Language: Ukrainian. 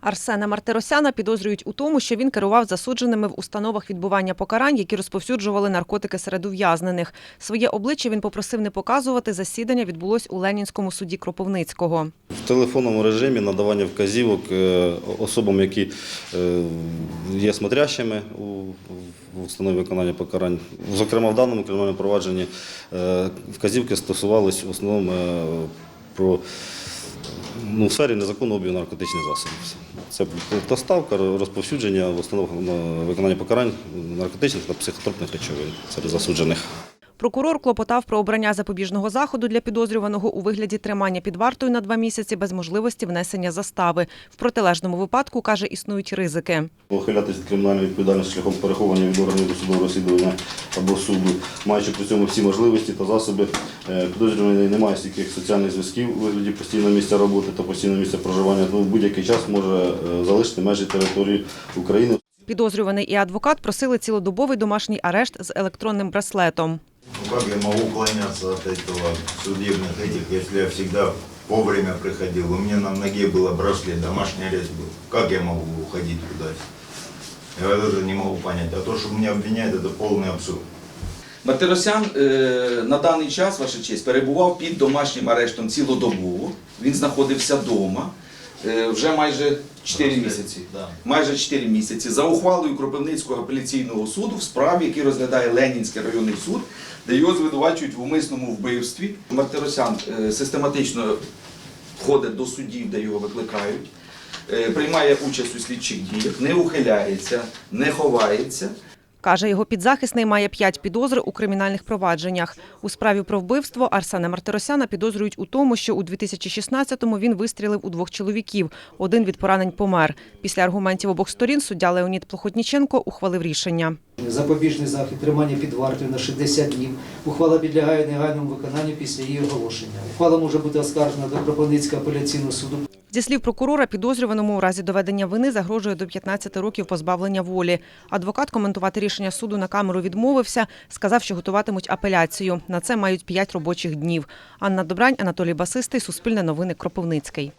Арсена Мартиросяна підозрюють у тому, що він керував засудженими в установах відбування покарань, які розповсюджували наркотики серед ув'язнених. Своє обличчя він попросив не показувати. Засідання відбулось у Ленінському суді Кропивницького. В телефонному режимі надавання вказівок е, особам, які е, є смотрящими у установі виконання покарань. Зокрема, в даному кримінальному провадженні е, вказівки стосувались в основному про ну, в сфері незаконного обігу наркотичних засобів. Це доставка, розповсюдження виконання покарань наркотичних та психотропних речовин серед засуджених. Прокурор клопотав про обрання запобіжного заходу для підозрюваного у вигляді тримання під вартою на два місяці без можливості внесення застави. В протилежному випадку каже, існують ризики. Ухилятись від кримінальної відповідальності шляхом переховування від органів досудового розслідування або суду, маючи при цьому всі можливості та засоби, е, підозрюваний не має стільки соціальних зв'язків у вигляді постійного місця роботи та постійного місця проживання, тому в будь-який час може е, залишити межі території України. Підозрюваний і адвокат просили цілодобовий домашній арешт з електронним браслетом. Ну как я могу уклоняться от этого судебных этих, если я всегда вовремя приходил? У меня на ноге было браслет, домашний арест был. Как я могу уходить куда-то? Я даже не могу понять. А то, что меня обвиняют, это полный абсурд. Мартиросян е, на даний час, ваша честь, перебував під домашнім арештом цілодобово. Він знаходився вдома е, вже майже 4 місяці. Да. Майже 4 місяці за ухвалою Кропивницького апеляційного суду в справі, який розглядає Ленінський районний суд, де його звинувачують в умисному вбивстві. Мартиросян е, систематично ходить до судів, де його викликають, приймає участь у слідчих діях, не ухиляється, не ховається. Каже, його підзахисний має п'ять підозр у кримінальних провадженнях. У справі про вбивство Арсена Мартиросяна підозрюють у тому, що у 2016-му він вистрілив у двох чоловіків. Один від поранень помер. Після аргументів обох сторін суддя Леонід Плохотніченко ухвалив рішення. Запобіжний захід тримання під вартою на 60 днів. Ухвала підлягає негайному виконанню після її оголошення. Ухвала може бути оскаржена до Кропивницького апеляційного суду Зі слів прокурора, підозрюваному у разі доведення вини загрожує до 15 років позбавлення волі. Адвокат коментувати рішення суду на камеру відмовився, сказав, що готуватимуть апеляцію. На це мають 5 робочих днів. Анна Добрань, Анатолій Басистий, Суспільне новини, Кропивницький.